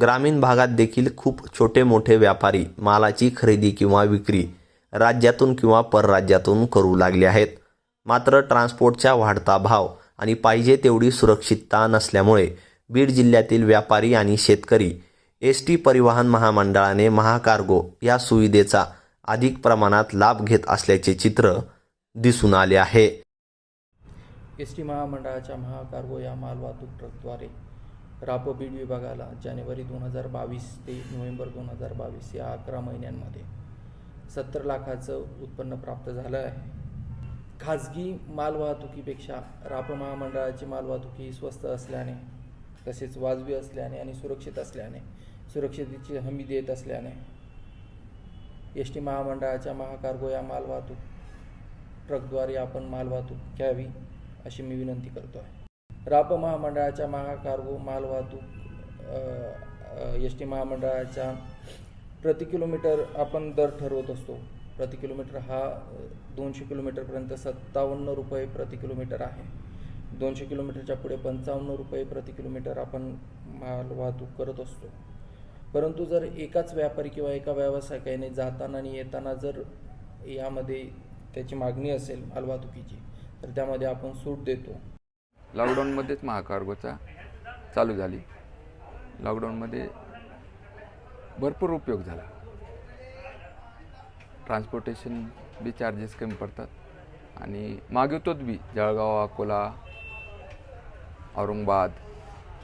ग्रामीण भागात देखील खूप छोटे मोठे व्यापारी मालाची खरेदी किंवा विक्री राज्यातून किंवा परराज्यातून करू लागले आहेत. मात्र ट्रान्सपोर्टचा वाढता भाव आणि पाहिजे तेवढी सुरक्षितता नसल्यामुळे बीड जिल्ह्यातील व्यापारी आणि शेतकरी एस टी परिवहन महामंडळाने महाकार्गो या सुविधेचा अधिक प्रमाणात लाभ घेत असल्याचे चित्र दिसून आले आहे. एस टी महामंडळाच्या महाकार्गो या मालवाहतूक ट्रकद्वारे राप बीड विभागाला जानेवारी दोन हजार बावीस ते नोव्हेंबर दोन हजार बावीस या अकरा महिन्यांमध्ये सत्तर लाखाचं उत्पन्न प्राप्त झालं आहे. खाजगी मालवाहतुकीपेक्षा राप महामंडळाची मालवाहतूक ही स्वस्त असल्याने तसेच वाजवी असल्याने आणि सुरक्षित असल्याने सुरक्षितेची हमी देत असल्याने एस टी महामंडळाच्या महाकार्गो या मालवाहतूक ट्रकद्वारे आपण मालवाहतूक घ्यावी अशी मी विनंती करतो आहे राप महामंडळाच्या महाकार्गो मालवाहतूक एस टी महामंडळाच्या प्रति किलोमीटर आपण दर ठरवत असतो. प्रति किलोमीटर हा दोनशे किलोमीटरपर्यंत सत्तावन्न रुपये प्रति किलोमीटर आहे. दोनशे किलोमीटरच्या पुढे पंचावन्न रुपये प्रति किलोमीटर आपण माल वाहतूक करत असतो. परंतु जर एकाच व्यापारी किंवा एका व्यावसायिकाने जाताना आणि येताना जर यामध्ये त्याची मागणी असेल मालवाहतुकीची तर त्यामध्ये आपण सूट देतो. लॉकडाऊनमध्येच महाकार्गोचा चालू झाली. लॉकडाऊनमध्ये भरपूर उपयोग झाला. ट्रान्सपोर्टेशन बी चार्जेस कमी पडतात आणि मागवतोच बी जळगाव अकोला औरंगाबाद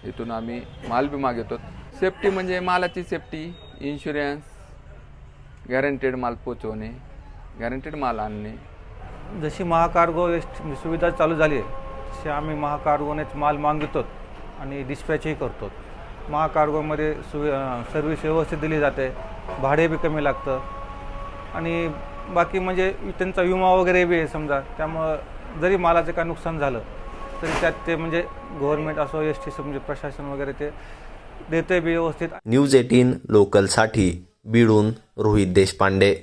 इथून आम्ही माल बी मागवतो सेफ्टी म्हणजे मालाची सेफ्टी इन्शुरन्स गॅरंटेड माल पोचवणे गॅरंटेड माल आणणे. जशी महाकार्गो एस- सुविधा चालू झाली आहे तशी आम्ही महाकार्गोनेच माल मागतो आणि डिस्पॅचही करतो महाकार्गोमध्ये सु सर्विस व्यवस्थित दिली जाते भाडे बी कमी लागतं आणि बाकी म्हणजे त्यांचा विमा वगैरे बी आहे समजा त्यामुळं जरी मालाचं काय नुकसान झालं तरी त्यात ते म्हणजे गव्हर्नमेंट असो एस टी म्हणजे प्रशासन वगैरे ते देते बी व्यवस्थित. न्यूज एटीन लोकलसाठी बीडून रोहित देशपांडे.